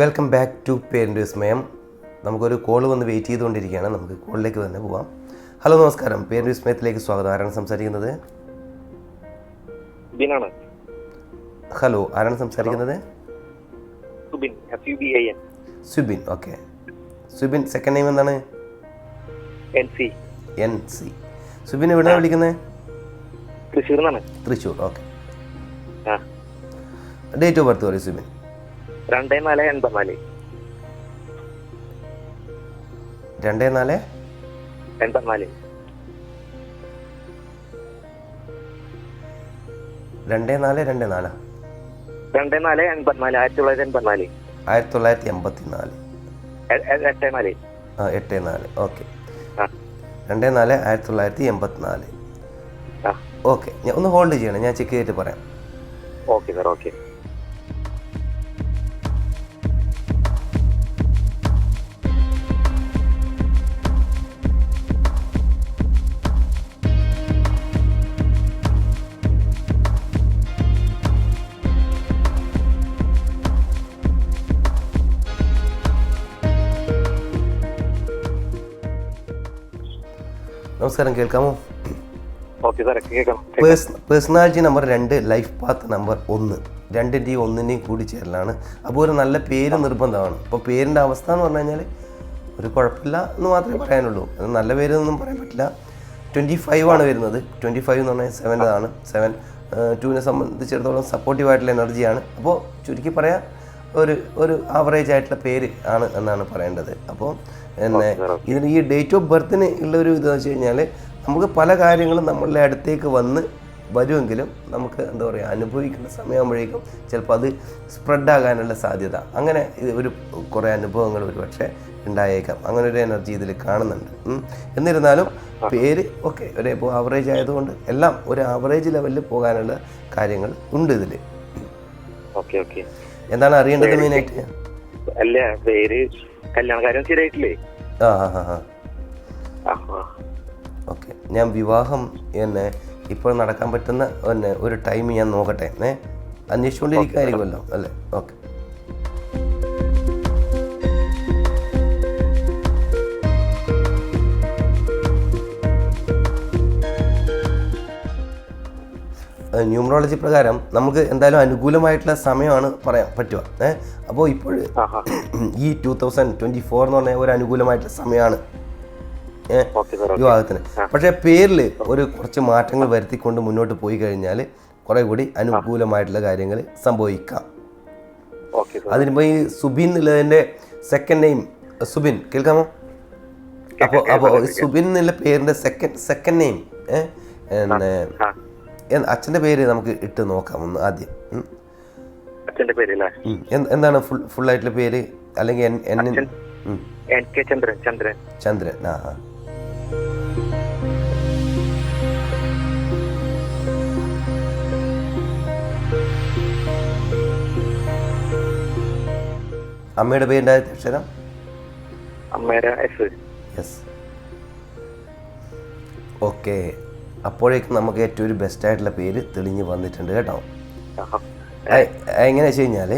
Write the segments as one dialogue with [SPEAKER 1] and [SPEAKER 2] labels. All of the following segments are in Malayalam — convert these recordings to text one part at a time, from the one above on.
[SPEAKER 1] വെൽക്കം ബാക്ക് ടു പേരന്റ് വിസ്മയം. നമുക്കൊരു കോൾ വന്ന് വെയിറ്റ് ചെയ്തുകൊണ്ടിരിക്കുകയാണ്. നമുക്ക് കോളിലേക്ക് തന്നെ പോവാം. ഹലോ നമസ്കാരം. പേരന്റ് വിസ്മയത്തിലേക്ക് സ്വാഗതം. ആരാണ് സംസാരിക്കുന്നത്? ഹലോ ആരാണ് സംസാരിക്കുന്നത്?
[SPEAKER 2] Subin
[SPEAKER 1] okay. Subin second name എന്താണ്?
[SPEAKER 2] എൻ സി
[SPEAKER 1] സുബിൻ എവിടെയാണ് വിളിക്കുന്നത്?
[SPEAKER 2] Thrissur
[SPEAKER 1] Thrissur okay. Date of birth പറയും സുബിൻ.
[SPEAKER 2] രണ്ടേ നാല് എൺപത്തിനാല്
[SPEAKER 1] രണ്ടേ നാല്?
[SPEAKER 2] എൺപത്തിനാല്
[SPEAKER 1] രണ്ടേ നാല് രണ്ടേ നാല്.
[SPEAKER 2] രണ്ടേ നാല് എൺപത്തിനാല് ആയിരത്തി തൊള്ളായിരത്തി എൺപത്തിനാല്
[SPEAKER 1] ആയിരത്തി തൊള്ളായിരത്തി
[SPEAKER 2] എട്ടേ നാല്.
[SPEAKER 1] ആ എട്ടേ നാല്. ഓക്കെ. രണ്ട് നാല് ആയിരത്തി തൊള്ളായിരത്തി
[SPEAKER 2] എൺപത്തിനാല്
[SPEAKER 1] ഓക്കെ. ഞാൻ ഒന്ന് ഹോൾഡ് ചെയ്യണം. ഞാൻ ചെക്ക് ചെയ്തിട്ട് പറയാം.
[SPEAKER 2] Okay sir okay.
[SPEAKER 1] നമസ്കാരം കേൾക്കാമോ? പേഴ്സണാലിറ്റി നമ്പർ രണ്ട് ലൈഫ് പാത്ത് നമ്പർ ഒന്ന്. രണ്ടിന്റെയും ഒന്നിന്റെയും കൂടി ചേരലാണ്. അപ്പോൾ ഒരു നല്ല പേര് നിർബന്ധമാണ്. അപ്പോൾ പേരിന്റെ അവസ്ഥ എന്ന് പറഞ്ഞു കഴിഞ്ഞാൽ ഒരു കുഴപ്പമില്ല എന്ന് മാത്രമേ പറയാനുള്ളൂ. അത് നല്ല പേര് എന്നൊന്നും പറയാൻ പറ്റില്ല. ട്വന്റി ഫൈവ് ആണ് വരുന്നത്. ട്വന്റി ഫൈവ് എന്ന് പറഞ്ഞാൽ സെവന്റെതാണ് സെവൻ ടുവിനെ സംബന്ധിച്ചിടത്തോളം സപ്പോർട്ടീവ് ആയിട്ടുള്ള എനർജിയാണ് അപ്പോൾ ചുരുക്കി പറയാം ഒരു ഒരു ആവറേജ് ആയിട്ടുള്ള പേര് ആണ് എന്നാണ് പറയേണ്ടത്. അപ്പോൾ എന്നെ ഇതിന് ഈ ഡേറ്റ് ഓഫ് ബർത്തിന് ഉള്ളൊരു ഇതെന്ന് വെച്ച് കഴിഞ്ഞാൽ നമുക്ക് പല കാര്യങ്ങളും നമ്മളുടെ അടുത്തേക്ക് വന്ന് വരുമെങ്കിലും നമുക്ക് എന്താ പറയുക അനുഭവിക്കുന്ന സമയമാകുമ്പോഴേക്കും ചിലപ്പോൾ അത് സ്പ്രെഡ് ആകാനുള്ള സാധ്യത. അങ്ങനെ ഒരു കുറേ അനുഭവങ്ങൾ ഒരു പക്ഷേ ഉണ്ടായേക്കാം. അങ്ങനെ ഒരു എനർജി ഇതിൽ കാണുന്നുണ്ട്. എന്നിരുന്നാലും പേര് ഓക്കെ ഒരു ഇപ്പോൾ ആവറേജ് ആയതുകൊണ്ട് എല്ലാം ഒരു ആവറേജ് ലെവലിൽ പോകാനുള്ള കാര്യങ്ങൾ ഉണ്ട് ഇതിൽ
[SPEAKER 2] ഓക്കെ ഓക്കെ
[SPEAKER 1] എന്താണ് അറിയേണ്ടത് മെയിനായിട്ട്?
[SPEAKER 2] അല്ല പേര് കല്യാണക്കാരൻ ശരിയായിട്ടില്ലേ
[SPEAKER 1] ആ ആ ആ ഓക്കെ. ഞാൻ വിവാഹം എന്നെ ഇപ്പോൾ നടക്കാൻ പറ്റുന്ന പിന്നെ ഒരു ടൈം ഞാൻ നോക്കട്ടെ ഏ? അന്വേഷിച്ചുകൊണ്ടിരിക്കുമായിരിക്കുമല്ലോ അല്ലേ? ഓക്കെ. ന്യൂമറോളജി പ്രകാരം നമുക്ക് എന്തായാലും അനുകൂലമായിട്ടുള്ള സമയമാണ് പറയാൻ പറ്റുക. ഏ അപ്പോൾ ഇപ്പോൾ ഈ ടൂ തൗസൻഡ് ട്വന്റി ഫോർ എന്ന് പറഞ്ഞാൽ ഒരു അനുകൂലമായിട്ടുള്ള സമയമാണ്. വിവാഹത്തിന്. പക്ഷേ പേരിൽ ഒരു കുറച്ച് മാറ്റങ്ങൾ വരുത്തിക്കൊണ്ട് മുന്നോട്ട് പോയി കഴിഞ്ഞാൽ കുറെ കൂടി അനുകൂലമായിട്ടുള്ള കാര്യങ്ങൾ സംഭവിക്കാം. അതിനിപ്പോൾ ഈ സുബിൻ എന്നുള്ളതിന്റെ സെക്കൻഡ് നെയിം സുബിൻ കേൾക്കാമോ? അപ്പോൾ അപ്പോൾ സുബിൻ എന്നുള്ള പേരിന്റെ സെക്കൻഡ് സെക്കൻഡ് നെയിം എന്ത് അച്ഛന്റെ പേര് നമുക്ക് ഇട്ട് നോക്കാം ഒന്ന് ആദ്യം.
[SPEAKER 2] അച്ഛന്റെ.
[SPEAKER 1] എന്ത്- എന്താണ് ഫുൾ ആയിട്ടുള്ള പേര്? അല്ലെങ്കിൽ എൻ
[SPEAKER 2] കെ ചന്ദ്രൻ ചന്ദ്രൻ.
[SPEAKER 1] ചന്ദ്രൻ. ആ ആ. അമ്മയുടെ പേരിന്റെ അക്ഷരം?
[SPEAKER 2] അമ്മയുടെ എസ്
[SPEAKER 1] ഓക്കെ അപ്പോഴേക്കും നമുക്ക് ഏറ്റവും ഒരു ബെസ്റ്റ് ആയിട്ടുള്ള പേര് തെളിഞ്ഞ് വന്നിട്ടുണ്ട് കേട്ടോ. എങ്ങനെയാ വെച്ച് കഴിഞ്ഞാൽ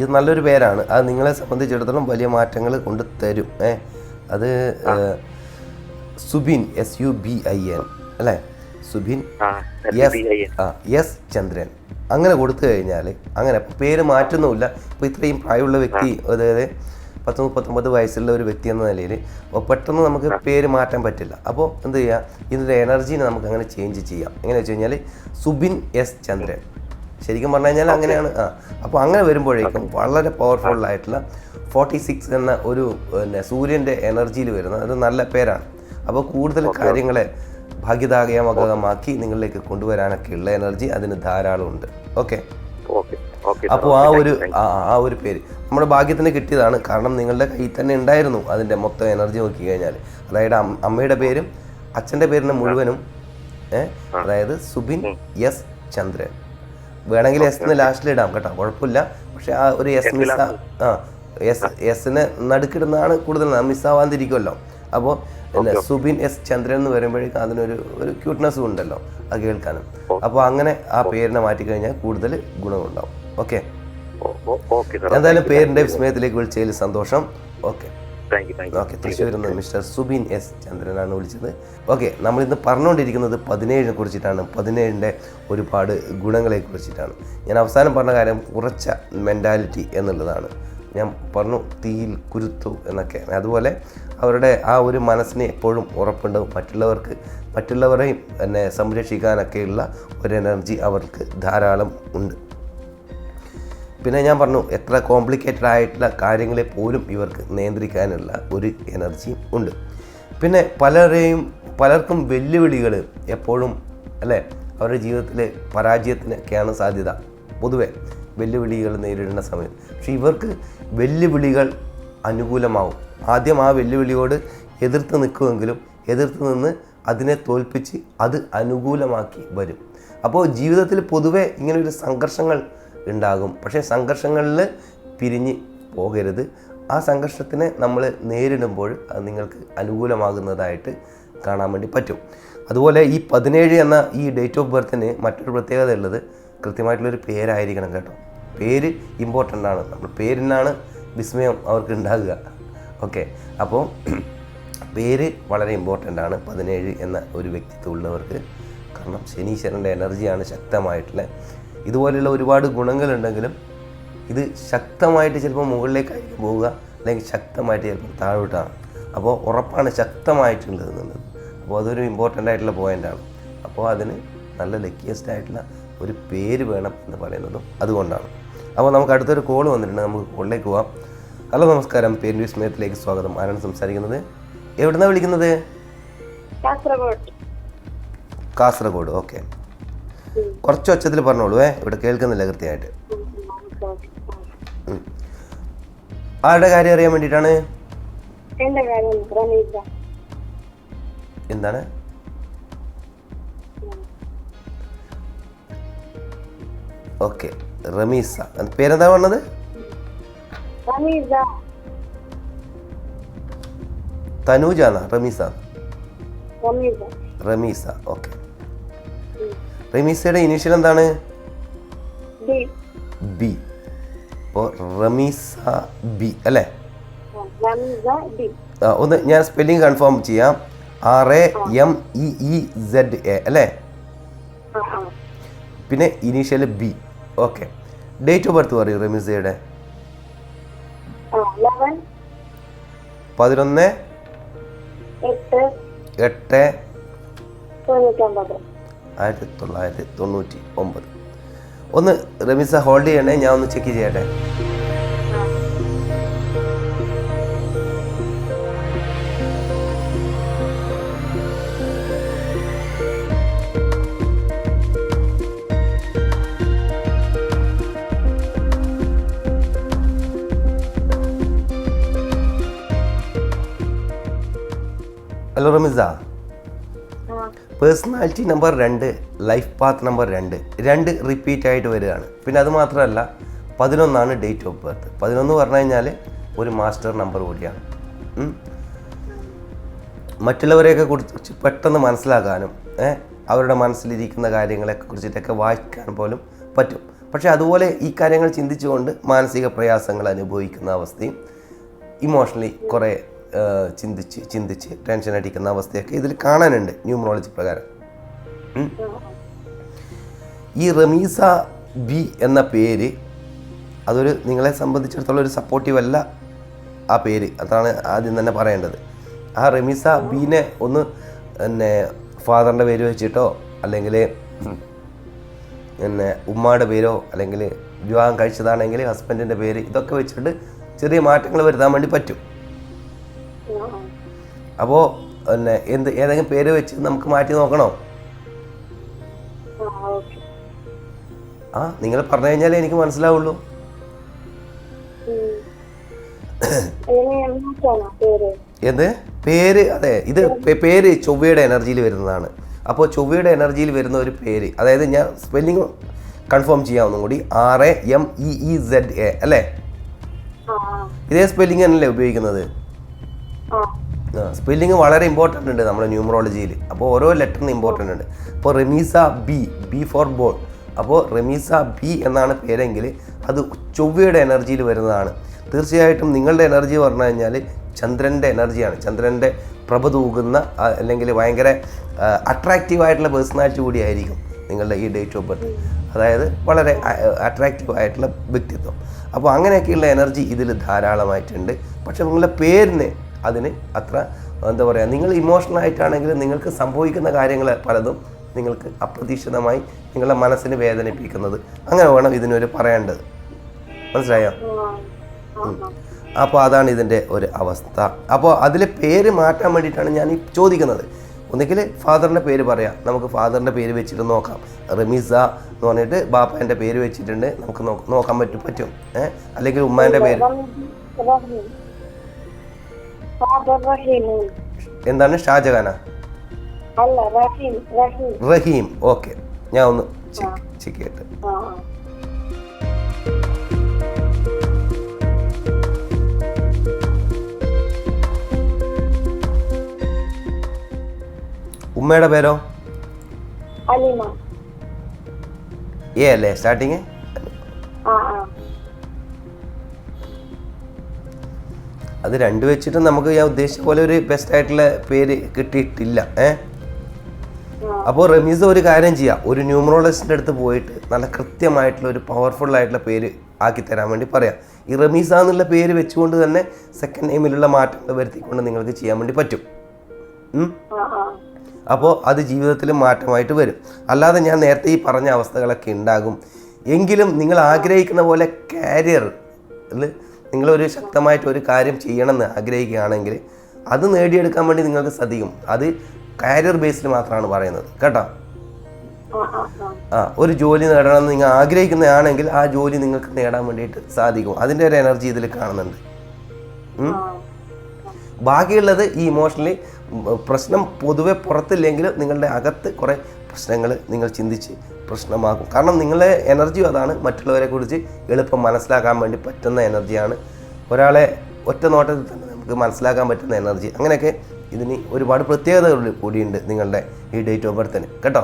[SPEAKER 1] ഇത് നല്ലൊരു പേരാണ്. അത് നിങ്ങളെ സംബന്ധിച്ചിടത്തോളം വലിയ മാറ്റങ്ങൾ കൊണ്ട് തരും. ഏ അത് Subin S U B I N അല്ലേ? സുബിൻ എസ് ചന്ദ്രൻ. അങ്ങനെ കൊടുത്തു കഴിഞ്ഞാൽ അങ്ങനെ പേര് മാറ്റുന്നുമില്ല. ഇപ്പോൾ ഇത്രയും പ്രായമുള്ള വ്യക്തി അതായത് പത്ത് മുപ്പത്തൊമ്പത് വയസ്സുള്ള ഒരു വ്യക്തി എന്ന നിലയിൽ അപ്പോൾ പെട്ടെന്ന് നമുക്ക് പേര് മാറ്റാൻ പറ്റില്ല. അപ്പോൾ എന്ത് ചെയ്യുക ഇതിന്റെ എനർജീനെ നമുക്ക് അങ്ങനെ ചേഞ്ച് ചെയ്യാം. എങ്ങനെ വെച്ച് കഴിഞ്ഞാൽ സുബിൻ എസ് ചന്ദ്രൻ. ശരിക്കും പറഞ്ഞു കഴിഞ്ഞാൽ അങ്ങനെയാണ്. ആ അപ്പോൾ അങ്ങനെ വരുമ്പോഴേക്കും വളരെ പവർഫുൾ ആയിട്ടുള്ള ഫോർട്ടി സിക്സ് എന്ന ഒരു പിന്നെ സൂര്യന്റെ എനർജിയിൽ വരുന്ന ഒരു നല്ല പേരാണ്. അപ്പോൾ കൂടുതൽ കാര്യങ്ങളെ ഭാഗ്യതാകയമകമാക്കി നിങ്ങളിലേക്ക് കൊണ്ടുവരാനൊക്കെ ഉള്ള എനർജി അതിന് ധാരാളം ഉണ്ട് ഓക്കെ
[SPEAKER 2] ഓക്കെ ഓക്കെ
[SPEAKER 1] അപ്പോൾ ആ ഒരു ആ ആ ഒരു പേര് നമ്മുടെ ഭാഗ്യത്തിന് കിട്ടിയതാണ്. കാരണം നിങ്ങളുടെ കയ്യിൽ തന്നെ ഉണ്ടായിരുന്നു അതിന്റെ മൊത്തം എനർജി നോക്കി കഴിഞ്ഞാൽ. അതായത് അമ്മയുടെ പേരും അച്ഛന്റെ പേരിന് മുഴുവനും അതായത് സുബിൻ എസ് ചന്ദ്രൻ. വേണമെങ്കിൽ എസ് എന്ന് ലാസ്റ്റിൽ ഇടാം കേട്ടോ കുഴപ്പമില്ല. പക്ഷെ ആ ഒരു എസ് മിസ് ആ എസ് എസിന് നടുക്കിടുന്നതാണ് കൂടുതൽ മിസ്സാവാതിരിക്കുമല്ലോ അപ്പോൾ സുബിൻ എസ് ചന്ദ്രൻ എന്ന് വരുമ്പോഴേക്കും അതിനൊരു ഒരു ക്യൂട്ട്നെസ്സും ഉണ്ടല്ലോ അത് കേൾക്കാനും. അപ്പോൾ അങ്ങനെ ആ പേരിനെ മാറ്റിക്കഴിഞ്ഞാൽ കൂടുതൽ ഗുണമുണ്ടാവും. ഓക്കെ എന്തായാലും പേരിന്റെ വിസ്മയത്തിലേക്ക് വിളിച്ചതിൽ സന്തോഷം. ഓക്കെ ഓക്കെ തൃശ്ശൂരിൽ നിന്ന് മിസ്റ്റർ സുബിൻ എസ് ചന്ദ്രനാണ് വിളിച്ചത്. ഓക്കെ നമ്മൾ ഇന്ന് പറഞ്ഞുകൊണ്ടിരിക്കുന്നത് പതിനേഴിനെ കുറിച്ചിട്ടാണ്. പതിനേഴിന്റെ ഒരുപാട് ഗുണങ്ങളെ കുറിച്ചിട്ടാണ്. ഞാൻ അവസാനം പറഞ്ഞ കാര്യം ഉറച്ച മെന്റാലിറ്റി എന്നുള്ളതാണ്. ഞാൻ പറഞ്ഞു തീയിൽ കുരുത്തു എന്നൊക്കെ. അതുപോലെ അവരുടെ ആ ഒരു മനസ്സിനെ എപ്പോഴും ഉറപ്പുണ്ട്. മറ്റുള്ളവർക്ക് മറ്റുള്ളവരെയും എന്നെ സംരക്ഷിക്കാനൊക്കെയുള്ള ഒരു എനർജി അവർക്ക് ധാരാളം ഉണ്ട്. പിന്നെ ഞാൻ പറഞ്ഞു എത്ര കോംപ്ലിക്കേറ്റഡ് ആയിട്ടുള്ള കാര്യങ്ങളെ പോലും ഇവർക്ക് നിയന്ത്രിക്കാനുള്ള ഒരു എനർജി ഉണ്ട്. പിന്നെ പലരെയും പലർക്കും വെല്ലുവിളികൾ എപ്പോഴും അല്ലേ അവരുടെ ജീവിതത്തിൽ പരാജയത്തിനൊക്കെയാണ് സാധ്യത. പൊതുവെ വെല്ലുവിളികൾ നേരിടുന്ന സമയം. പക്ഷേ ഇവർക്ക് വെല്ലുവിളികൾ അനുകൂലമാവും. ആദ്യം ആ വെല്ലുവിളിയോട് എതിർത്ത് നിൽക്കുമെങ്കിലും എതിർത്ത് നിന്ന് അതിനെ തോൽപ്പിച്ച് അത് അനുകൂലമാക്കി വരും. അപ്പോൾ ജീവിതത്തിൽ പൊതുവെ ഇങ്ങനെയൊരു സംഘർഷങ്ങൾ ഉണ്ടാകും. പക്ഷേ സംഘർഷങ്ങളിൽ പിരിഞ്ഞ് പോകരുത്. ആ സംഘർഷത്തിനെ നമ്മൾ നേരിടുമ്പോൾ അത് നിങ്ങൾക്ക് അനുകൂലമാകുന്നതായിട്ട് കാണാൻ വേണ്ടി പറ്റും. അതുപോലെ ഈ പതിനേഴ് എന്ന ഈ ഡേറ്റ് ഓഫ് ബർത്തിന് മറ്റൊരു പ്രത്യേകത ഉള്ളത് കൃത്യമായിട്ടുള്ളൊരു പേരായിരിക്കണം കേട്ടോ. പേര് ഇമ്പോർട്ടന്റ് ആണ്. നമ്മൾ പേരിനാണ് വിസ്മയം അവർക്ക് ഉണ്ടാകുക. ഓക്കെ അപ്പോൾ പേര് വളരെ ഇമ്പോർട്ടന്റ് ആണ്. പതിനേഴ് എന്ന ഒരു വ്യക്തിത്വം ഉള്ളവർക്ക്. കാരണം ശനീശ്വരന്റെ എനർജിയാണ് ശക്തമായിട്ടുള്ള ഇതുപോലെയുള്ള ഒരുപാട് ഗുണങ്ങളുണ്ടെങ്കിലും ഇത് ശക്തമായിട്ട് ചിലപ്പോൾ മുകളിലേക്കായിരിക്കും പോവുക അല്ലെങ്കിൽ ശക്തമായിട്ട് ചിലപ്പോൾ താഴോട്ടാണ്. അപ്പോൾ ഉറപ്പാണ് ശക്തമായിട്ടുള്ളത് എന്നുള്ളത്. അപ്പോൾ അതൊരു ഇമ്പോർട്ടന്റ് ആയിട്ടുള്ള പോയിന്റാണ് അപ്പോൾ അതിന് നല്ല ലക്കിയസ്റ്റ് ആയിട്ടുള്ള ഒരു പേര് വേണം എന്ന് പറയുന്നതും അതുകൊണ്ടാണ്. അപ്പോൾ നമുക്ക് അടുത്തൊരു കോൾ വന്നിട്ടുണ്ട്. നമുക്ക് കോളിലേക്ക് പോവാം. ഹലോ നമസ്കാരം. പേരിന്റെ വിസ്മയത്തിലേക്ക് സ്വാഗതം. ആരാണ് സംസാരിക്കുന്നത്? എവിടുന്നാണ് വിളിക്കുന്നത്?
[SPEAKER 3] കാസർഗോഡ്.
[SPEAKER 1] കാസർഗോഡ്. ഓക്കെ കുറച്ച് ഒച്ചത്തിൽ പറഞ്ഞോളൂ ഏ? ഇവിടെ കേൾക്കുന്നില്ല കൃത്യമായിട്ട്. ആരുടെ കാര്യം അറിയാൻ
[SPEAKER 3] വേണ്ടിട്ടാണ്
[SPEAKER 1] എന്താണ്? ഓക്കെ റമീസ. പേരെന്താ പറഞ്ഞത്? തനൂജാണ് റമീസ.
[SPEAKER 3] റമീസ
[SPEAKER 1] ഓക്കെ. റമീസയുടെ ഇനിഷ്യൽ എന്താണ്? ബി അപ്പോൾ റമീസ ബി അല്ലേ? ആ, ഒന്ന് ഞാൻ സ്പെല്ലിംഗ് കൺഫേം ചെയ്യാം. R A M E E Z A അല്ലേ? പിന്നെ initial B okay date of birth പറയൂ റമീസയുടെ. പതിനൊന്ന്.
[SPEAKER 3] എട്ട്.
[SPEAKER 1] എട്ട്.
[SPEAKER 3] തൊണ്ണൂറ്റൊമ്പത്.
[SPEAKER 1] ആയിരത്തി തൊള്ളായിരത്തി തൊണ്ണൂറ്റി ഒമ്പത് ഒന്ന് റമീസ ഹോൾഡ് ചെയ്യണേ ഞാൻ ഒന്ന് ചെക്ക് ചെയ്യട്ടെ? ഹലോ റമീസ.
[SPEAKER 3] ആ
[SPEAKER 1] പേഴ്സണാലിറ്റി നമ്പർ രണ്ട് ലൈഫ് പാത്ത് നമ്പർ രണ്ട്. രണ്ട് റിപ്പീറ്റ് ആയിട്ട് വരികയാണ്. പിന്നെ അത് മാത്രമല്ല പതിനൊന്നാണ് ഡേറ്റ് ഓഫ് ബർത്ത് പതിനൊന്ന് പറഞ്ഞു കഴിഞ്ഞാൽ ഒരു മാസ്റ്റർ നമ്പർ കൂടിയാണ്. മറ്റുള്ളവരെയൊക്കെ കുറിച്ച് പെട്ടെന്ന് മനസ്സിലാക്കാനും അവരുടെ മനസ്സിലിരിക്കുന്ന കാര്യങ്ങളെയൊക്കെ കുറിച്ചിട്ടൊക്കെ വായിക്കാൻ പോലും പറ്റും. പക്ഷേ അതുപോലെ ഈ കാര്യങ്ങൾ ചിന്തിച്ചുകൊണ്ട് മാനസിക പ്രയാസങ്ങൾ അനുഭവിക്കുന്ന അവസ്ഥയും ഇമോഷണലി കുറേ ചിന്തിച്ച് ചിന്തിച്ച് ടെൻഷൻ അടിക്കുന്ന അവസ്ഥയൊക്കെ ഇതിൽ കാണാനുണ്ട് ന്യൂമറോളജി പ്രകാരം. ഈ റമീസ ബി എന്ന പേര് അതൊരു നിങ്ങളെ സംബന്ധിച്ചിടത്തോളം ഒരു സപ്പോർട്ടീവ് അല്ല ആ പേര്. അതാണ് ആദ്യം തന്നെ പറയേണ്ടത്. ആ റമീസ ബീനെ ഒന്ന് പിന്നെ ഫാദറിന്റെ പേര് വെച്ചിട്ടോ അല്ലെങ്കിൽ പിന്നെ ഉമ്മയുടെ പേരോ അല്ലെങ്കിൽ വിവാഹം കഴിച്ചതാണെങ്കിൽ ഹസ്ബൻഡിന്റെ പേര് ഇതൊക്കെ വെച്ചിട്ട് ചെറിയ മാറ്റങ്ങൾ വരുത്താൻ വേണ്ടി പറ്റും. അപ്പോൾ പിന്നെ എന്ത് ഏതെങ്കിലും പേര് വെച്ച് നമുക്ക് മാറ്റി നോക്കണോ?
[SPEAKER 3] ആ
[SPEAKER 1] നിങ്ങൾ പറഞ്ഞു കഴിഞ്ഞാലേ എനിക്ക് മനസ്സിലാവുള്ളൂ. എന്ത്? പേര് അതെ ഇത് പേര് ചൊവ്വയുടെ എനർജിയിൽ വരുന്നതാണ്. അപ്പോൾ ചൊവ്വയുടെ എനർജിയിൽ വരുന്ന ഒരു പേര് അതായത് ഞാൻ സ്പെല്ലിംഗ് കൺഫേം ചെയ്യാം ഒന്നും കൂടി R A M E E Z A അല്ലേ? ഇതേ സ്പെല്ലിംഗ് തന്നെയല്ലേ ഉപയോഗിക്കുന്നത്? സ്പെല്ലിംഗ് വളരെ ഇമ്പോർട്ടന്റ് ഉണ്ട് നമ്മുടെ ന്യൂമറോളജിയിൽ അപ്പോൾ ഓരോ ലെറ്ററിന് ഇമ്പോർട്ടന്റ് ഉണ്ട്. അപ്പോൾ Rameeza B B for ball അപ്പോൾ റെമീസ ബി എന്നാണ് പേരെങ്കിൽ അത് ചൊവ്വയുടെ എനർജിയിൽ വരുന്നതാണ്. തീർച്ചയായിട്ടും നിങ്ങളുടെ എനർജി പറഞ്ഞു കഴിഞ്ഞാൽ ചന്ദ്രന്റെ എനർജിയാണ് ചന്ദ്രന്റെ പ്രഭ തൂകുന്ന അല്ലെങ്കിൽ ഭയങ്കര അട്രാക്റ്റീവായിട്ടുള്ള പേഴ്സണാലിറ്റി കൂടിയായിരിക്കും നിങ്ങളുടെ ഈ ഡേറ്റ് ഓഫ് ബർത്ത് അതായത് വളരെ അട്രാക്റ്റീവ് ആയിട്ടുള്ള വ്യക്തിത്വം. അപ്പോൾ അങ്ങനെയൊക്കെയുള്ള എനർജി ഇതിൽ ധാരാളമായിട്ടുണ്ട്. പക്ഷേ നിങ്ങളുടെ പേരിന് അതിന് അത്ര എന്താ പറയുക നിങ്ങൾ ഇമോഷണൽ ആയിട്ടാണെങ്കിൽ നിങ്ങൾക്ക് സംഭവിക്കുന്ന കാര്യങ്ങൾ പലതും നിങ്ങൾക്ക് അപ്രതീക്ഷിതമായി നിങ്ങളുടെ മനസ്സിനെ വേദനിപ്പിക്കുന്നത്. അങ്ങനെ വേണം ഇതിനൊരു പറയേണ്ടത്. മനസ്സിലായോ? അപ്പോൾ അതാണ് ഇതിന്റെ ഒരു അവസ്ഥ. അപ്പോൾ അതിലെ പേര് മാറ്റാൻ വേണ്ടിയിട്ടാണ് ഞാൻ ഈ ചോദിക്കുന്നത്. ഒന്നുകിൽ ഫാദറിന്റെ പേര് പറയാം. നമുക്ക് ഫാദറിന്റെ പേര് വെച്ചിട്ട് നോക്കാം. റമീസ എന്ന് പറഞ്ഞിട്ട് ബാപ്പേന്റെ പേര് വെച്ചിട്ടുണ്ട്. നമുക്ക് നോക്കാൻ പറ്റും പറ്റും. ഏഹ് അല്ലെങ്കിൽ ഉമ്മാന്റെ പേര്. എന്താണ്? ഷാജഹാന?
[SPEAKER 3] റഹീം
[SPEAKER 1] ഓക്കെ. ഞാൻ ഒന്ന് ചെക്ക് ചെക്ക് ഉമ്മയുടെ പേരോ?
[SPEAKER 3] അലിമ.
[SPEAKER 1] ഏ അല്ലേ? സ്റ്റാർട്ടിങ് അത് രണ്ട് വെച്ചിട്ടും നമുക്ക് ഞാൻ ഉദ്ദേശിച്ച പോലെ ഒരു ബെസ്റ്റ് ആയിട്ടുള്ള പേര് കിട്ടിയിട്ടില്ല ഏഹ് അപ്പോൾ റമീസ് ഒരു കാര്യം ചെയ്യാം. ഒരു ന്യൂമറോളജിസ്റ്റിന്റെ അടുത്ത് പോയിട്ട് നല്ല കൃത്യമായിട്ടുള്ള ഒരു പവർഫുൾ ആയിട്ടുള്ള പേര് ആക്കി തരാൻ വേണ്ടി പറയാം. ഈ റമീസ എന്നുള്ള പേര് വെച്ചുകൊണ്ട് തന്നെ സെക്കൻഡ് നെയിമിലുള്ള മാറ്റങ്ങൾ വരുത്തിക്കൊണ്ട് നിങ്ങൾക്ക് ചെയ്യാൻ വേണ്ടി പറ്റും. അപ്പോൾ അത് ജീവിതത്തിൽ മാറ്റമായിട്ട് വരും. അല്ലാതെ ഞാൻ നേരത്തെ ഈ പറഞ്ഞ അവസ്ഥകളൊക്കെ ഉണ്ടാകും. എങ്കിലും നിങ്ങൾ ആഗ്രഹിക്കുന്ന പോലെ കാരിയറിൽ നിങ്ങളൊരു ശക്തമായിട്ട് ഒരു കാര്യം ചെയ്യണമെന്ന് ആഗ്രഹിക്കുകയാണെങ്കിൽ അത് നേടിയെടുക്കാൻ വേണ്ടി നിങ്ങൾക്ക് സാധിക്കും അത് കരിയർ ബേസിൽ മാത്രമാണ് പറയുന്നത്. കേട്ടോ?
[SPEAKER 3] ആ
[SPEAKER 1] ഒരു ജോലി നേടണമെന്ന് നിങ്ങൾ ആഗ്രഹിക്കുന്നതാണെങ്കിൽ ആ ജോലി നിങ്ങൾക്ക് നേടാൻ വേണ്ടിയിട്ട് സാധിക്കും. അതിന്റെ ഒരു എനർജി ഇതിൽ കാണുന്നുണ്ട്. ബാക്കിയുള്ളത് ഈ ഇമോഷണലി പ്രശ്നം പൊതുവെ പുറത്തില്ലെങ്കിലും നിങ്ങളുടെ അകത്ത് കുറേ പ്രശ്നങ്ങൾ നിങ്ങൾ ചിന്തിച്ച് പ്രശ്നമാക്കും കാരണം നിങ്ങളുടെ എനർജിയും അതാണ്. മറ്റുള്ളവരെ കുറിച്ച് എളുപ്പം മനസ്സിലാക്കാൻ വേണ്ടി പറ്റുന്ന എനർജിയാണ് ഒരാളെ ഒറ്റ നോട്ടത്തിൽ തന്നെ നമുക്ക് മനസ്സിലാക്കാൻ പറ്റുന്ന എനർജി അങ്ങനെയൊക്കെ ഇതിന് ഒരുപാട് പ്രത്യേകതകൾ കൂടിയുണ്ട് നിങ്ങളുടെ ഈ ഡേറ്റ് ഓഫ് ബർത്തിന് കേട്ടോ?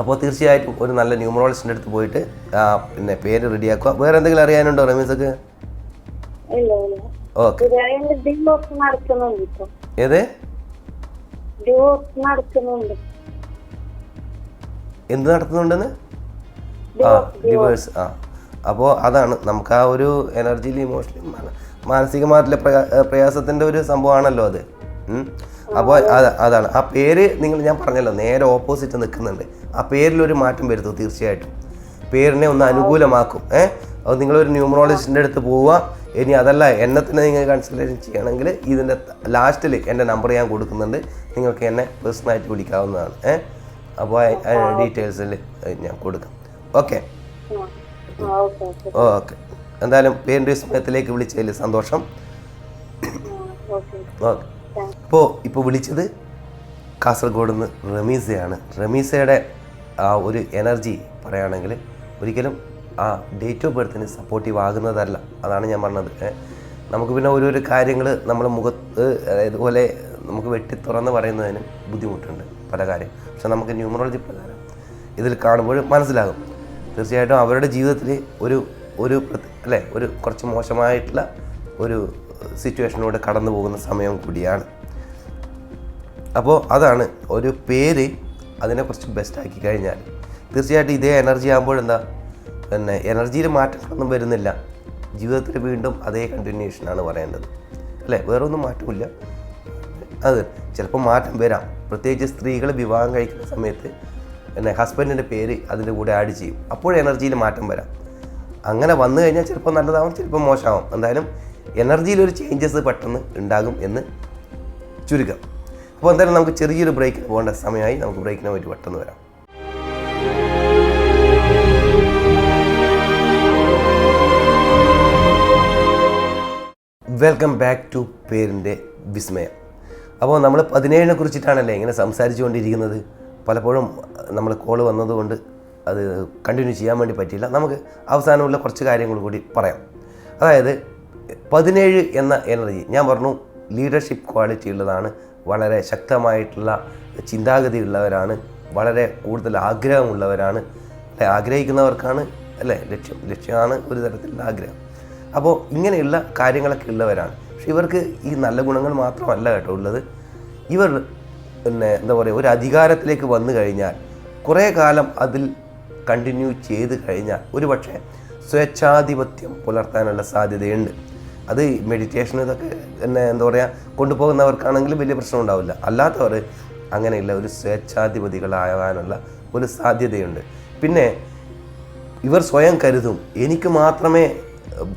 [SPEAKER 1] അപ്പോൾ തീർച്ചയായിട്ടും ഒരു നല്ല ന്യൂമറോളജിസ്റ്റിന്റെ അടുത്ത് പോയിട്ട് പിന്നെ പേര് റെഡിയാക്കുക. വേറെ എന്തെങ്കിലും അറിയാനുണ്ടോ റമീസക്ക്? ഓക്കെ. ഏത്?
[SPEAKER 3] നടക്കുന്നുണ്ട്.
[SPEAKER 1] എന്ത് നടത്തുന്നുണ്ടെന്ന്? ആ ഡിവേഴ്സ് ആ. അപ്പോൾ അതാണ് നമുക്ക് ആ ഒരു എനർജിയിൽ ഇമോഷണലി മാനസികമായിട്ടുള്ള പ്രയാ പ്രയാസത്തിന്റെ ഒരു സംഭവമാണല്ലോ അത്. അപ്പോൾ അത് അതാണ്. ആ പേര് നിങ്ങൾ ഞാൻ പറഞ്ഞല്ലോ നേരെ ഓപ്പോസിറ്റ് നിൽക്കുന്നുണ്ട് ആ പേരിലൊരു മാറ്റം വരുത്തും തീർച്ചയായിട്ടും. പേരിനെ ഒന്ന് അനുകൂലമാക്കും. ഏഹ് അത് നിങ്ങളൊരു ന്യൂമറോളജിസ്റ്റിന്റെ അടുത്ത് പോവുക. ഇനി അതല്ല എന്നെ തന്നെ നിങ്ങൾ കൺസൾട്ടേഷൻ ചെയ്യണമെങ്കിൽ ഇതിന്റെ ലാസ്റ്റിൽ എന്റെ നമ്പർ ഞാൻ കൊടുക്കുന്നുണ്ട്. നിങ്ങൾക്ക് എന്നെ പേഴ്സണലായിട്ട് വിളിക്കാവുന്നതാണ്. ഏഹ് അപ്പോൾ ഡീറ്റെയിൽസിൽ ഞാൻ കൊടുക്കാം. ഓക്കെ.
[SPEAKER 3] ഓക്കെ
[SPEAKER 1] എന്തായാലും പേരന്റ് സമയത്തിലേക്ക് വിളിച്ചതിൽ സന്തോഷം.
[SPEAKER 3] ഓക്കെ
[SPEAKER 1] അപ്പോൾ ഇപ്പോൾ വിളിച്ചത് കാസർഗോഡ് നിന്ന് റമീസയാണ്. റമീസയുടെ ആ ഒരു എനർജി പറയുകയാണെങ്കിൽ ഒരിക്കലും ആ ഡേറ്റ് ഓഫ് ബർത്തിന് സപ്പോർട്ടീവ് ആകുന്നതല്ല. അതാണ് ഞാൻ പറഞ്ഞത്. നമുക്ക് പിന്നെ ഓരോരോ കാര്യങ്ങൾ നമ്മുടെ മുഖത്ത് അതായത് പോലെ നമുക്ക് വെട്ടി തുറന്ന് പറയുന്നതിന് ബുദ്ധിമുട്ടുണ്ട്. പല കാര്യം. പക്ഷെ നമുക്ക് ന്യൂമറോളജി പ്രകാരം ഇതിൽ കാണുമ്പോൾ മനസ്സിലാകും. തീർച്ചയായിട്ടും അവരുടെ ജീവിതത്തിൽ ഒരു ഒരു അല്ലേ ഒരു കുറച്ച് മോശമായിട്ടുള്ള ഒരു സിറ്റുവേഷനിലൂടെ കടന്നു പോകുന്ന സമയം കൂടിയാണ്. അപ്പോൾ അതാണ് ഒരു പേര് അതിനെക്കുറിച്ച് ബെസ്റ്റ് ആക്കി കഴിഞ്ഞാൽ തീർച്ചയായിട്ടും ഇതേ എനർജി ആകുമ്പോൾ എന്താ? പിന്നെ എനർജിയിൽ മാറ്റങ്ങളൊന്നും വരുന്നില്ല. ജീവിതത്തിൽ വീണ്ടും അതേ കണ്ടിന്യൂഷനാണ് പറയേണ്ടത്. അല്ലേ വേറൊന്നും മാറ്റമില്ല അത് ചിലപ്പോൾ മാറ്റം വരാം. പ്രത്യേകിച്ച് സ്ത്രീകൾ വിവാഹം കഴിക്കുന്ന സമയത്ത് പിന്നെ ഹസ്ബൻഡിന്റെ പേര് അതിന്റെ കൂടെ ആഡ് ചെയ്യും. അപ്പോൾ എനർജിയിൽ മാറ്റം വരാം. അങ്ങനെ വന്നു കഴിഞ്ഞാൽ ചിലപ്പോൾ നല്ലതാവും ചിലപ്പോൾ മോശമാവും. എന്തായാലും എനർജിയിലൊരു ചേഞ്ചസ് പെട്ടെന്ന് ഉണ്ടാകും എന്ന് ചുരുക്കം. അപ്പോൾ എന്തായാലും നമുക്ക് ചെറിയൊരു ബ്രേക്കിന് പോകേണ്ട സമയമായി. നമുക്ക് ബ്രേക്കിന് പോയിട്ട് പെട്ടെന്ന് വരാം. വെൽക്കം ബാക്ക് ടു പേരിന്റെ വിസ്മയം. അപ്പോൾ നമ്മൾ പതിനേഴിനെ കുറിച്ചിട്ടാണല്ലേ ഇങ്ങനെ സംസാരിച്ചുകൊണ്ടിരിക്കുന്നത്? പലപ്പോഴും നമ്മൾ കോൾ വന്നതുകൊണ്ട് അത് കണ്ടിന്യൂ ചെയ്യാൻ വേണ്ടി പറ്റിയില്ല. നമുക്ക് അവസാനമുള്ള കുറച്ച് കാര്യങ്ങൾ കൂടി പറയാം. അതായത് പതിനേഴ് എന്ന എനർജി ഞാൻ പറഞ്ഞു ലീഡർഷിപ്പ് ക്വാളിറ്റി ഉള്ളതാണ് വളരെ ശക്തമായിട്ടുള്ള ചിന്താഗതി ഉള്ളവരാണ് വളരെ കൂടുതൽ ആഗ്രഹമുള്ളവരാണ്. അല്ലെ, ആഗ്രഹിക്കുന്നവർക്കാണ് അല്ലേ? ലക്ഷ്യം ലക്ഷ്യമാണ് ഒരു തരത്തിലുള്ള ആഗ്രഹം. അപ്പോൾ ഇങ്ങനെയുള്ള കാര്യങ്ങളൊക്കെ ഉള്ളവരാണ്. പക്ഷെ ഇവർക്ക് ഈ നല്ല ഗുണങ്ങൾ മാത്രമല്ല കേട്ടോ ഉള്ളത്. ഇവർ പിന്നെ എന്താ പറയുക ഒരു അധികാരത്തിലേക്ക് വന്നു കഴിഞ്ഞാൽ കുറേ കാലം അതിൽ കണ്ടിന്യൂ ചെയ്ത് കഴിഞ്ഞാൽ ഒരു പക്ഷേ സ്വേച്ഛാധിപത്യം പുലർത്താനുള്ള സാധ്യതയുണ്ട്. അത് മെഡിറ്റേഷൻ ഇതൊക്കെ പിന്നെ എന്താ പറയുക കൊണ്ടുപോകുന്നവർക്കാണെങ്കിൽ വലിയ പ്രശ്നം ഉണ്ടാവില്ല. അല്ലാത്തവർ അങ്ങനെയുള്ള ഒരു സ്വേച്ഛാധിപതികളാകാനുള്ള ഒരു സാധ്യതയുണ്ട്. പിന്നെ ഇവർ സ്വയം കരുതും എനിക്ക് മാത്രമേ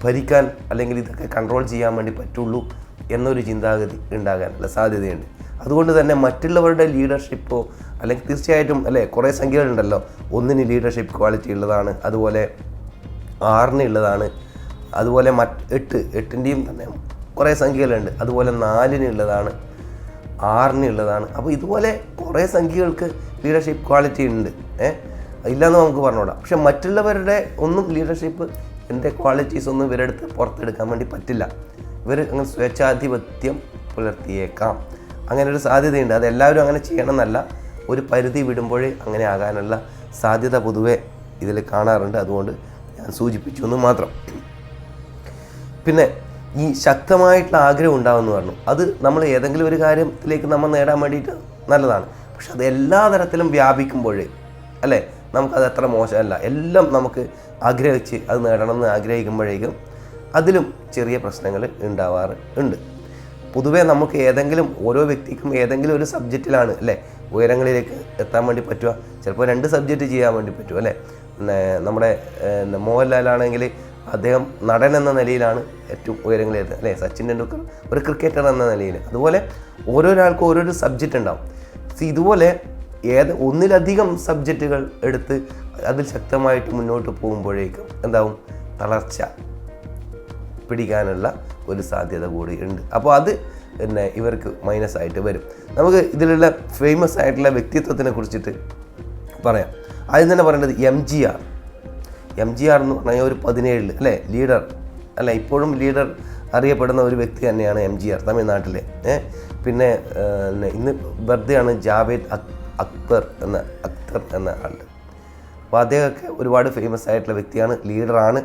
[SPEAKER 1] ഭരിക്കാൻ അല്ലെങ്കിൽ ഇതൊക്കെ കൺട്രോൾ ചെയ്യാൻ വേണ്ടി പറ്റുള്ളൂ എന്നൊരു ചിന്താഗതി ഉണ്ടാകാനുള്ള സാധ്യതയുണ്ട്. അതുകൊണ്ട് തന്നെ മറ്റുള്ളവരുടെ ലീഡർഷിപ്പോ അല്ലെങ്കിൽ തീർച്ചയായിട്ടും അല്ലേ കുറേ സംഖ്യകളുണ്ടല്ലോ. ഒന്നിന് ലീഡർഷിപ്പ് ക്വാളിറ്റി ഉള്ളതാണ് അതുപോലെ ആറിന് ഉള്ളതാണ് അതുപോലെ മറ്റ് എട്ട് എട്ടിന്റെയും തന്നെ കുറേ സംഖ്യകളുണ്ട് അതുപോലെ നാലിന് ഉള്ളതാണ് ആറിന് ഉള്ളതാണ്. അപ്പോൾ ഇതുപോലെ കുറേ സംഖ്യകൾക്ക് ലീഡർഷിപ്പ് ക്വാളിറ്റി ഉണ്ട് ഏഹ് ഇല്ലയെന്ന് നമുക്ക് പറഞ്ഞോടാം പക്ഷെ മറ്റുള്ളവരുടെ ഒന്നും ലീഡർഷിപ്പ് എന്റെ ക്വാളിറ്റീസ് ഒന്നും ഇവരെടുത്ത് പുറത്തെടുക്കാൻ വേണ്ടി പറ്റില്ല. ഇവർ അങ്ങനെ സ്വേച്ഛാധിപത്യം പുലർത്തിയേക്കാം. അങ്ങനെ ഒരു സാധ്യതയുണ്ട്. അത് എല്ലാവരും അങ്ങനെ ചെയ്യണമെന്നല്ല. ഒരു പരിധി വിടുമ്പോഴേ അങ്ങനെ ആകാനുള്ള സാധ്യത പൊതുവേ ഇതിൽ കാണാറുണ്ട്. അതുകൊണ്ട് ഞാൻ സൂചിപ്പിച്ചു എന്ന് മാത്രം. പിന്നെ ഈ ശക്തമായിട്ടുള്ള ആഗ്രഹം ഉണ്ടാവുമെന്ന് പറഞ്ഞു. അത് നമ്മൾ ഏതെങ്കിലും ഒരു കാര്യത്തിലേക്ക് നമ്മൾ നേടാൻ വേണ്ടിയിട്ട് നല്ലതാണ്. പക്ഷെ അത് എല്ലാ തരത്തിലും വ്യാപിക്കുമ്പോഴേ അല്ലേ? നമുക്കത് അത്ര മോശമല്ല. എല്ലാം നമുക്ക് ആഗ്രഹിച്ച് അത് നേടണമെന്ന് ആഗ്രഹിക്കുമ്പോഴേക്കും അതിലും ചെറിയ പ്രശ്നങ്ങൾ ഉണ്ടാവാറ് ഉണ്ട്. പൊതുവേ നമുക്ക് ഏതെങ്കിലും ഓരോ വ്യക്തിക്കും ഏതെങ്കിലും ഒരു സബ്ജക്റ്റിലാണ് അല്ലേ? ഉയരങ്ങളിലേക്ക് എത്താൻ വേണ്ടി പറ്റുക. ചിലപ്പോൾ രണ്ട് സബ്ജക്റ്റ് ചെയ്യാൻ വേണ്ടി പറ്റും അല്ലേ? നമ്മുടെ മോഹൻലാലാണെങ്കിൽ അദ്ദേഹം നടൻ എന്ന നിലയിലാണ് ഏറ്റവും ഉയരങ്ങളിൽ എത്തുന്നത് അല്ലേ? സച്ചിൻ ടെണ്ടുൽക്കർ ഒരു ക്രിക്കറ്റർ എന്ന നിലയിൽ. അതുപോലെ ഓരോരാൾക്കും ഓരോരോ സബ്ജക്റ്റ് ഉണ്ടാവും. ഇതുപോലെ ഏത് ഒന്നിലധികം സബ്ജക്റ്റുകൾ എടുത്ത് അതിൽ ശക്തമായിട്ട് മുന്നോട്ട് പോകുമ്പോഴേക്കും എന്താവും? തളർച്ച പിടിക്കാനുള്ള ഒരു സാധ്യത കൂടി ഉണ്ട്. അപ്പോൾ അത് പിന്നെ ഇവർക്ക് മൈനസ് ആയിട്ട് വരും. നമുക്ക് ഇതിലുള്ള ഫേമസ് ആയിട്ടുള്ള വ്യക്തിത്വത്തിനെ കുറിച്ചിട്ട് പറയാം. ആദ്യം തന്നെ പറയേണ്ടത് M G R M G R എന്ന് പറഞ്ഞാൽ ഒരു പതിനേഴിൽ അല്ലേ? ലീഡർ അല്ല ഇപ്പോഴും ലീഡർ അറിയപ്പെടുന്ന ഒരു വ്യക്തി തന്നെയാണ് എം ജി ആർ തമിഴ്നാട്ടിലെ. പിന്നെ ഇന്ന് ബർത്ത്ഡേ ആണ് ജാവേദ് അക്- അക്തർ എന്ന അക്തർ എന്ന ആളുടെ അപ്പോൾ അദ്ദേഹമൊക്കെ ഒരുപാട് ഫേമസ് ആയിട്ടുള്ള വ്യക്തിയാണ് ലീഡറാണ്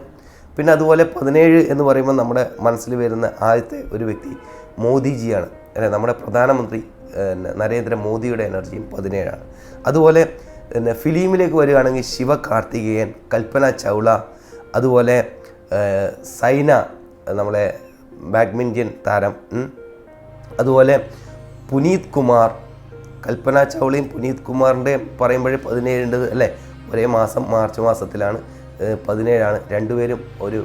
[SPEAKER 1] പിന്നെ അതുപോലെ പതിനേഴ് എന്ന് പറയുമ്പോൾ നമ്മുടെ മനസ്സിൽ വരുന്ന ആദ്യത്തെ ഒരു വ്യക്തി മോദിജിയാണ്. അല്ലെ? നമ്മുടെ പ്രധാനമന്ത്രി പിന്നെ നരേന്ദ്രമോദിയുടെ എനർജിയും പതിനേഴാണ്. അതുപോലെ പിന്നെ ഫിലിമിലേക്ക് വരികയാണെങ്കിൽ ശിവ കാർത്തികേയൻ കൽപ്പന ചൗള അതുപോലെ സൈന നമ്മളെ ബാഡ്മിന്റൺ താരം അതുപോലെ പുനീത് കുമാർ കൽപ്പന ചൗളയും പുനീത് കുമാറിന്റെയും പറയുമ്പോഴേ പതിനേഴുണ്ട് അല്ലേ? ഒരേ മാസം മാർച്ച് മാസത്തിലാണ് പതിനേഴാണ്. രണ്ടുപേരും ഒരു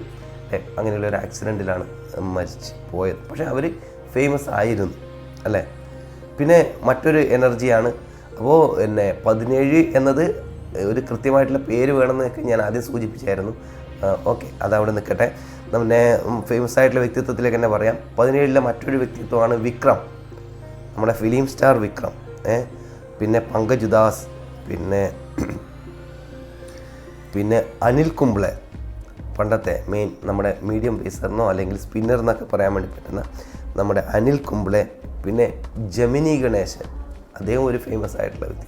[SPEAKER 1] അങ്ങനെയുള്ള ഒരു ആക്സിഡന്റിലാണ് മരിച്ച് പോയത്. പക്ഷേ അവർ ഫേമസ് ആയിരുന്നു അല്ലേ? പിന്നെ മറ്റൊരു എനർജിയാണ് അപ്പോൾ പിന്നെ പതിനേഴ് എന്നത് ഒരു കൃത്യമായിട്ടുള്ള പേര് വേണമെന്നൊക്കെ ഞാൻ ആദ്യം സൂചിപ്പിച്ചായിരുന്നു. ഓക്കെ അതവിടെ നിൽക്കട്ടെ. പിന്നെ ഫേമസ് ആയിട്ടുള്ള വ്യക്തിത്വത്തിലേക്ക് തന്നെ പറയാം. പതിനേഴിലെ മറ്റൊരു വ്യക്തിത്വമാണ് വിക്രം. നമ്മുടെ ഫിലിം സ്റ്റാർ വിക്രം. പിന്നെ പങ്കജ് ദാസ് പിന്നെ പിന്നെ അനിൽ കുംബ്ലെ പണ്ടത്തെ മെയിൻ നമ്മുടെ മീഡിയം പേസറിനോ അല്ലെങ്കിൽ സ്പിന്നർ എന്നൊക്കെ പറയാൻ വേണ്ടി പറ്റുന്ന നമ്മുടെ അനിൽ കുംബ്ലെ പിന്നെ ജമിനി ഗണേശൻ. അദ്ദേഹം ഒരു ഫേമസ് ആയിട്ടുള്ള വ്യക്തി.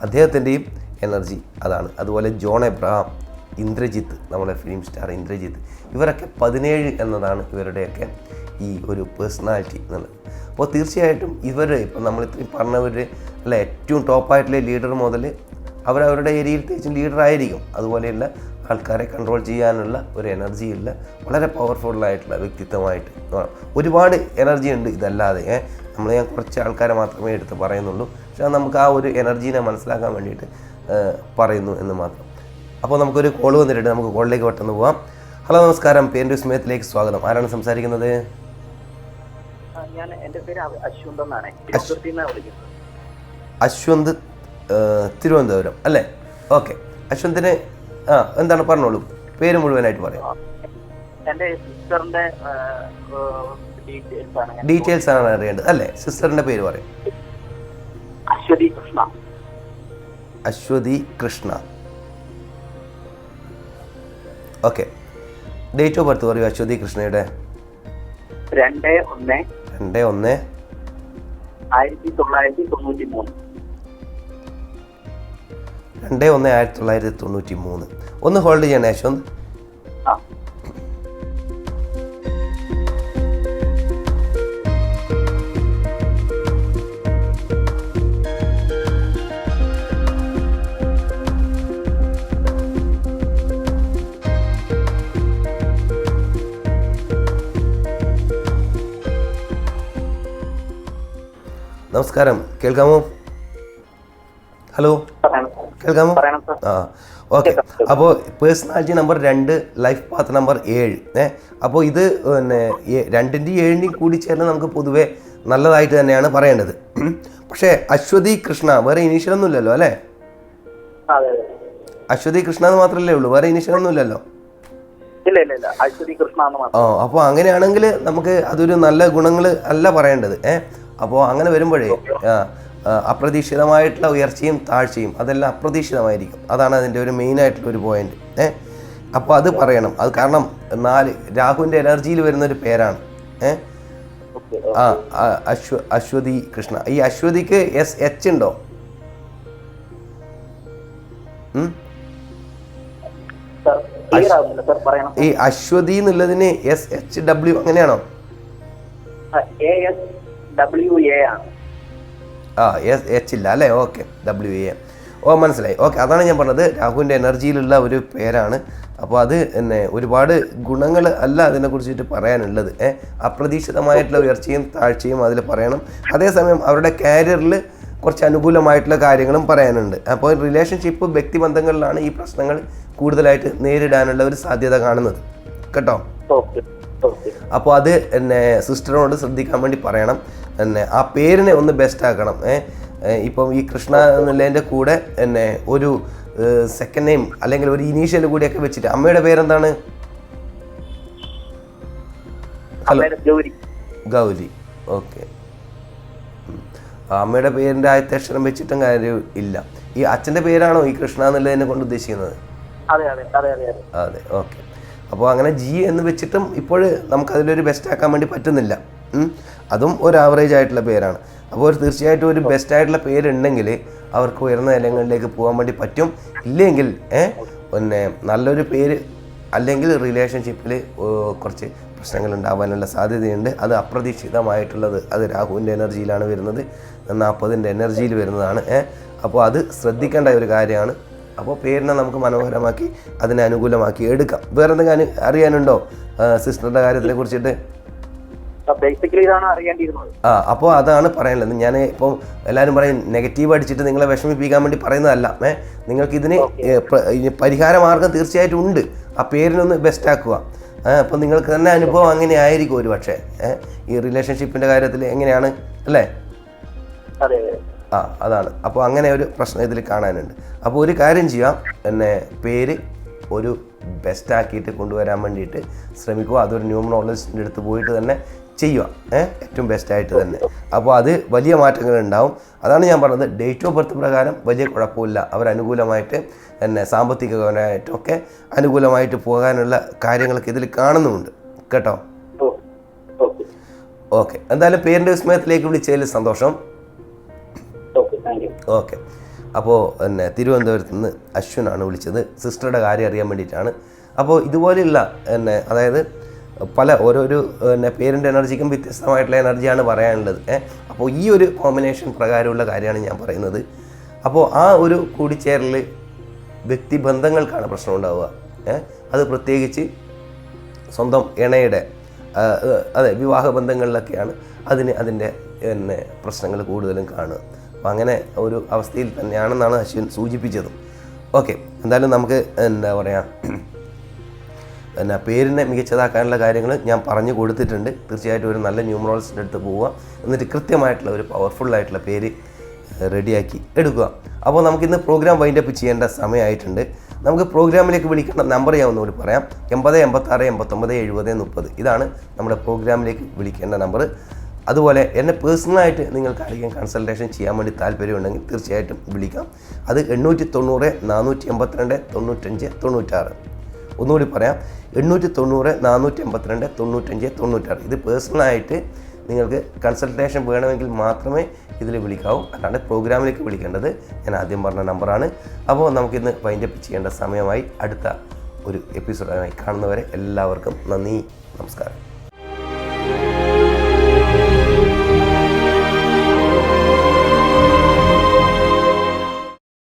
[SPEAKER 1] അദ്ദേഹത്തിന്റെയും എനർജി അതാണ്. അതുപോലെ ജോൺ എബ്രഹാം ഇന്ദ്രജിത്ത് നമ്മുടെ ഫിലിം സ്റ്റാർ ഇന്ദ്രജിത്ത്. ഇവരൊക്കെ പതിനേഴ് എന്നതാണ് ഇവരുടെയൊക്കെ ഈ ഒരു പേഴ്സണാലിറ്റി എന്നുള്ളത്. അപ്പോൾ തീർച്ചയായിട്ടും ഇവർ ഇപ്പം നമ്മൾ ഇത്രയും പറഞ്ഞവർ അല്ല ഏറ്റവും ടോപ്പായിട്ടുള്ള ലീഡർ മുതൽ അവരവരുടെ ഏരിയയിൽ തീർച്ചയായും ലീഡറായിരിക്കും അതുപോലെയുള്ള ആൾക്കാരെ കൺട്രോൾ ചെയ്യാനുള്ള ഒരു എനർജി ഉള്ള വളരെ പവർഫുള്ളായിട്ടുള്ള വ്യക്തിത്വമായിട്ട് ഒരുപാട് എനർജി ഉണ്ട് ഇതല്ലാതെ. നമ്മൾ ഞാൻ കുറച്ച് ആൾക്കാരെ മാത്രമേ എടുത്ത് പറയുന്നുള്ളൂ. പക്ഷേ നമുക്ക് ആ ഒരു എനർജീനെ മനസ്സിലാക്കാൻ വേണ്ടിയിട്ട് പറയുന്നു എന്ന് മാത്രം. അപ്പോൾ നമുക്കൊരു കോൾ വന്നിട്ടുണ്ട്. നമുക്ക് കോളിലേക്ക് പെട്ടെന്ന് പോവാം. ഹലോ നമസ്കാരം. പേര് സ്മയത്തിലേക്ക് സ്വാഗതം. ആരാണ് സംസാരിക്കുന്നത്?
[SPEAKER 4] ഞാൻ എന്റെ പേര് അശ്വന്ത് എന്നാണ്. വിളിക്കുന്നത്.
[SPEAKER 1] അശ്വന്ത് തിരുവനന്തപുരം അല്ലേ? ഓക്കെ. അശ്വന്തിന് ആ എന്താണ് പറഞ്ഞോളൂ? പേര് മുഴുവനായിട്ട് പറയാം.
[SPEAKER 4] എന്റെ സിസ്റ്ററിന്റെ ഡീറ്റെയിൽസ് ആണ്
[SPEAKER 1] അറിയേണ്ടത് അല്ലേ? സിസ്റ്ററിന്റെ പേര് പറയും.
[SPEAKER 4] Aswathi Krishna.
[SPEAKER 1] Aswathi Krishna. Okay. Date of birth പറയൂ അശ്വതി കൃഷ്ണയുടെ.
[SPEAKER 4] രണ്ട് ഒന്ന്
[SPEAKER 1] രണ്ട് ഒന്ന്.
[SPEAKER 4] ആയിരത്തി തൊള്ളായിരത്തി തൊണ്ണൂറ്റി മൂന്ന്.
[SPEAKER 1] രണ്ട് ഒന്ന് ആയിരത്തി തൊള്ളായിരത്തി തൊണ്ണൂറ്റി മൂന്ന്. ഒന്ന് ഹോൾഡ് ചെയ്യണേ യശോന്ത് നമസ്കാരം. കേൾക്കാമോ? ഹലോ? കേൾക്കാമോ? ആ ഓക്കെ. അപ്പോൾ പേഴ്സണാലിറ്റി നമ്പർ രണ്ട് ലൈഫ് പാത്ത് നമ്പർ ഏഴ്. ഏ അപ്പോൾ ഇത് പിന്നെ രണ്ടിന്റെയും ഏഴിന്റെയും കൂടി ചേർന്ന് നമുക്ക് പൊതുവെ നല്ലതായിട്ട് തന്നെയാണ് പറയേണ്ടത്. പക്ഷേ അശ്വതി കൃഷ്ണ വേറെ ഇനീഷ്യലൊന്നും ഇല്ലല്ലോ അല്ലേ? അശ്വതി കൃഷ്ണ എന്ന് മാത്രമല്ലേ ഉള്ളൂ വേറെ ഇനീഷ്യലൊന്നും ഇല്ലല്ലോ? ഓ അപ്പോൾ അങ്ങനെയാണെങ്കിൽ നമുക്ക് അതൊരു നല്ല ഗുണങ്ങൾ അല്ല പറയേണ്ടത് ഏ? അപ്പോൾ അങ്ങനെ വരുമ്പോഴേ അപ്രതീക്ഷിതമായിട്ടുള്ള ഉയർച്ചയും താഴ്ചയും അതെല്ലാം അപ്രതീക്ഷിതമായിരിക്കും. അതാണ് അതിന്റെ ഒരു മെയിൻ ആയിട്ടുള്ള ഒരു പോയിന്റ് ഏ? അപ്പോൾ അത് പറയണം. അത് കാരണം നാല് രാഹുവിന്റെ എനർജിയിൽ വരുന്ന ഒരു പേരാണ്. ഏ? ആ അശ്വ അശ്വതി കൃഷ്ണ. ഈ അശ്വതിക്ക് എസ് എച്ച് ഉണ്ടോ? ഈ അശ്വതി എന്നുള്ളതിന് എസ് എച്ച് ഡബ്ല്യു അങ്ങനെയാണോ?
[SPEAKER 4] ഡബ്ല്യു എ ആണ്.
[SPEAKER 1] ആ എസ് എച്ച് ഇല്ല അല്ലേ? ഓക്കെ ഡബ്ല്യു എ ഓ മനസ്സിലായി. ഓക്കെ അതാണ് ഞാൻ പറഞ്ഞത്. രാഹുവിന്റെ എനർജിയിലുള്ള ഒരു പേരാണ്. അപ്പോൾ അത് എന്നെ ഒരുപാട് ഗുണങ്ങൾ അല്ല അതിനെ കുറിച്ചിട്ട് പറയാനുള്ളത്. ഏഹ് അപ്രതീക്ഷിതമായിട്ടുള്ള ഉയർച്ചയും താഴ്ചയും അതിൽ പറയണം. അതേസമയം അവരുടെ കാരിയറിൽ കുറച്ച് അനുകൂലമായിട്ടുള്ള കാര്യങ്ങളും പറയാനുണ്ട്. അപ്പോൾ റിലേഷൻഷിപ്പ് വ്യക്തിബന്ധങ്ങളിലാണ് ഈ പ്രശ്നങ്ങൾ കൂടുതലായിട്ട് നേരിടാനുള്ള ഒരു സാധ്യത കാണുന്നത്. കേട്ടോ?
[SPEAKER 4] ഓക്കെ
[SPEAKER 1] അപ്പോൾ അത് എന്നെ സിസ്റ്ററിനോട് ശ്രദ്ധിക്കാൻ വേണ്ടി പറയണം. എന്നെ ആ പേരിനെ ഒന്ന് ബെസ്റ്റ് ആക്കണം. ഇപ്പം ഈ കൃഷ്ണ എന്നുള്ളതിന്റെ കൂടെ എന്നെ ഒരു സെക്കൻഡ് നെയിം അല്ലെങ്കിൽ ഒരു ഇനീഷ്യൽ കൂടിയൊക്കെ വെച്ചിട്ട്. അമ്മയുടെ പേരെന്താണ്?
[SPEAKER 4] ഹലോ.
[SPEAKER 1] ഗൗരി. ഓക്കെ. അമ്മയുടെ പേരിന്റെ ആദ്യത്തെ അക്ഷരം വെച്ചിട്ടും കാര്യം ഇല്ല. ഈ അച്ഛന്റെ പേരാണോ ഈ കൃഷ്ണ എന്നുള്ളതിനെ കൊണ്ട് ഉദ്ദേശിക്കുന്നത്?
[SPEAKER 4] അതെ
[SPEAKER 1] ഓക്കെ. അപ്പോൾ അങ്ങനെ ജി എന്ന് വെച്ചിട്ടും ഇപ്പോൾ നമുക്കതിലൊരു ബെസ്റ്റ് ആക്കാൻ വേണ്ടി പറ്റുന്നില്ല. അതും ഒരു ആവറേജ് ആയിട്ടുള്ള പേരാണ്. അപ്പോൾ ഒരു തീർച്ചയായിട്ടും ഒരു ബെസ്റ്റ് ആയിട്ടുള്ള പേരുണ്ടെങ്കിൽ അവർക്ക് ഉയർന്ന നിലങ്ങളിലേക്ക് പോകാൻ വേണ്ടി പറ്റും. ഇല്ലെങ്കിൽ പിന്നെ നല്ലൊരു പേര് അല്ലെങ്കിൽ റിലേഷൻഷിപ്പിൽ കുറച്ച് പ്രശ്നങ്ങൾ ഉണ്ടാവാനുള്ള സാധ്യതയുണ്ട്. അത് അപ്രതീക്ഷിതമായിട്ടുള്ളത് അത് രാഹുവിന്റെ എനർജിയിലാണ് വരുന്നത്. നാൽപ്പതിന്റെ എനർജിയിൽ വരുന്നതാണ് അപ്പോൾ അത് ശ്രദ്ധിക്കേണ്ട ഒരു കാര്യമാണ്. അപ്പോൾ പേരിനെ നമുക്ക് മനോഹരമാക്കി അതിനെ അനുകൂലമാക്കി എടുക്കാം. വേറെ എന്തെങ്കിലും അറിയാനുണ്ടോ സിസ്റ്ററുടെ കാര്യത്തിനെ കുറിച്ചിട്ട്? ആ അപ്പോൾ അതാണ് പറയാനുള്ളത്. ഞാൻ ഇപ്പോൾ എല്ലാവരും പറയും നെഗറ്റീവ് അടിച്ചിട്ട് നിങ്ങളെ വിഷമിപ്പിക്കാൻ വേണ്ടി പറയുന്നതല്ല. ഏ നിങ്ങൾക്ക് ഇതിന് പരിഹാര മാർഗം തീർച്ചയായിട്ടും ഉണ്ട്. ആ പേരിനൊന്ന് ബെസ്റ്റ് ആക്കുക. അപ്പോൾ നിങ്ങൾക്ക് തന്നെ അനുഭവം അങ്ങനെ ആയിരിക്കും ഒരു പക്ഷേ ഈ റിലേഷൻഷിപ്പിന്റെ കാര്യത്തിൽ എങ്ങനെയാണ്? അല്ലേ?
[SPEAKER 4] അതെ.
[SPEAKER 1] ആ അതാണ്. അപ്പോൾ അങ്ങനെ ഒരു പ്രശ്നം ഇതിൽ കാണാനുണ്ട്. അപ്പോൾ ഒരു കാര്യം ചെയ്യാം. എന്നെ പേര് ഒരു ബെസ്റ്റ് ആക്കിയിട്ട് കൊണ്ടുവരാൻ വേണ്ടിയിട്ട് ശ്രമിക്കുക. അതൊരു ന്യൂമറോളജിസ്റ്റിന്റെ അടുത്ത് പോയിട്ട് തന്നെ ചെയ്യുക. ഏഹ് ഏറ്റവും ബെസ്റ്റ് ആയിട്ട് തന്നെ. അപ്പോൾ അത് വലിയ മാറ്റങ്ങൾ ഉണ്ടാവും അതാണ് ഞാൻ പറഞ്ഞത്. ഡേറ്റ് ഓഫ് ബർത്ത് പ്രകാരം വലിയ കുഴപ്പമില്ല. അവരനുകൂലമായിട്ട് അനുകൂലമായിട്ട് എന്നെ സാമ്പത്തികപരമായിട്ടൊക്കെ അനുകൂലമായിട്ട് പോകാനുള്ള കാര്യങ്ങളൊക്കെ ഇതിൽ കാണുന്നുമുണ്ട് കേട്ടോ?
[SPEAKER 4] ഓക്കെ.
[SPEAKER 1] എന്തായാലും പേരിന്റെ വിസ്മയത്തിലേക്ക് വിളിച്ചതിൽ സന്തോഷം.
[SPEAKER 4] ഓക്കെ.
[SPEAKER 1] അപ്പോൾ പിന്നെ തിരുവനന്തപുരത്ത് നിന്ന് അശ്വിനാണ് വിളിച്ചത്. സിസ്റ്ററുടെ കാര്യം അറിയാൻ വേണ്ടിയിട്ടാണ്. അപ്പോൾ ഇതുപോലെയുള്ള എന്നെ അതായത് പല ഓരോരോ പിന്നെ പേരിന്റെ എനർജിക്കും വ്യത്യസ്തമായിട്ടുള്ള എനർജിയാണ് പറയാനുള്ളത്. അപ്പോൾ ഈ ഒരു കോമ്പിനേഷൻ പ്രകാരമുള്ള കാര്യമാണ് ഞാൻ പറയുന്നത്. അപ്പോൾ ആ ഒരു കൂടിച്ചേരൽ വ്യക്തിബന്ധങ്ങൾക്കാണ് പ്രശ്നം ഉണ്ടാവുക. അത് പ്രത്യേകിച്ച് സ്വന്തം ഇണയുടെ അതെ വിവാഹ ബന്ധങ്ങളിലൊക്കെയാണ് അതിന് അതിന്റെ പിന്നെ പ്രശ്നങ്ങൾ കൂടുതലും കാണുക. അപ്പോൾ അങ്ങനെ ഒരു അവസ്ഥയിൽ തന്നെയാണെന്നാണ് അശ്വിൻ സൂചിപ്പിച്ചത്. ഓക്കെ എന്തായാലും നമുക്ക് എന്താ പറയുക പിന്നെ പേരിനെ മികച്ചതാക്കാനുള്ള കാര്യങ്ങൾ ഞാൻ പറഞ്ഞു കൊടുത്തിട്ടുണ്ട്. തീർച്ചയായിട്ടും ഒരു നല്ല ന്യൂമറോൾസിന്റെ അടുത്ത് പോവുക. എന്നിട്ട് കൃത്യമായിട്ടുള്ള ഒരു പവർഫുൾ ആയിട്ടുള്ള പേര് റെഡിയാക്കി എടുക്കുക. അപ്പോൾ നമുക്ക് ഇന്ന് പ്രോഗ്രാം വൈൻഡപ്പ് ചെയ്യേണ്ട സമയമായിട്ടുണ്ട്. നമുക്ക് പ്രോഗ്രാമിലേക്ക് വിളിക്കേണ്ട നമ്പർ ഞാൻ ഒന്നുകൂടി പറയാം. എൺപത് എൺപത്താറ് എൺപത്തൊമ്പത് എഴുപത് മുപ്പത്. ഇതാണ് നമ്മുടെ പ്രോഗ്രാമിലേക്ക് വിളിക്കേണ്ട നമ്പർ അതുപോലെ എന്നെ പേഴ്സണലായിട്ട് നിങ്ങൾക്ക് ആരെങ്കിലും കൺസൾട്ടേഷൻ ചെയ്യാൻ വേണ്ടി താല്പര്യമുണ്ടെങ്കിൽ തീർച്ചയായിട്ടും വിളിക്കാം. അത് എണ്ണൂറ്റി തൊണ്ണൂറ് നാനൂറ്റി എൺപത്തിരണ്ട് തൊണ്ണൂറ്റഞ്ച് തൊണ്ണൂറ്റാറ്. ഒന്നുകൂടി പറയാം. എണ്ണൂറ്റി തൊണ്ണൂറ് നാനൂറ്റി എൺപത്തിരണ്ട് തൊണ്ണൂറ്റഞ്ച് തൊണ്ണൂറ്റാറ്. ഇത് പേഴ്സണലായിട്ട് നിങ്ങൾക്ക് കൺസൾട്ടേഷൻ വേണമെങ്കിൽ മാത്രമേ ഇതിൽ വിളിക്കാവൂ. അല്ലാണ്ട് പ്രോഗ്രാമിലേക്ക് വിളിക്കേണ്ടത് ഞാൻ ആദ്യം പറഞ്ഞ നമ്പറാണ്. അപ്പോൾ നമുക്കിന്ന് വൈൻഡപ്പ് ചെയ്യേണ്ട സമയമായി അടുത്ത ഒരു എപ്പിസോഡായി കാണുന്നവരെ എല്ലാവർക്കും നന്ദി നമസ്കാരം.